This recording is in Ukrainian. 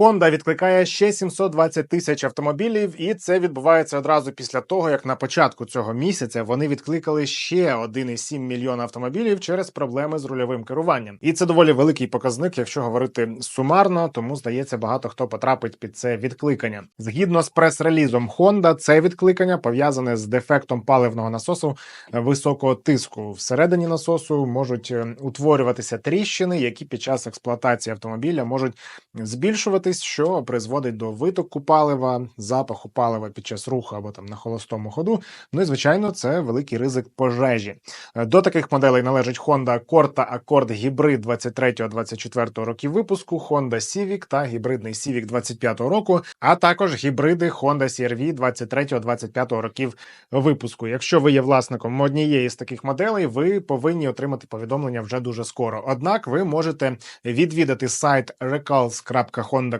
Honda відкликає ще 720 тисяч автомобілів, і це відбувається одразу після того, як на початку цього місяця вони відкликали ще 1,7 мільйона автомобілів через проблеми з рульовим керуванням. І це доволі великий показник, якщо говорити сумарно, тому здається, багато хто потрапить під це відкликання. Згідно з прес-релізом Honda, це відкликання пов'язане з дефектом паливного насосу високого тиску. Всередині насосу можуть е, утворюватися тріщини, які під час експлуатації автомобіля можуть збільшуватись, що призводить до витоку палива, запаху палива під час руху або там на холостому ходу. Ну і звичайно, це великий ризик пожежі. Е, До таких моделей належить Honda Accord Accord Hybrid 23-24 років випуску, Honda Civic та гібридний Civic 25 року, а також гібриди Honda CR-V 23-25 років випуску. Якщо ви є власником однієї з таких моделей, ви повинні отримати повідомлення вже дуже скоро. Однак ви можете відвідати сайт recalls.honda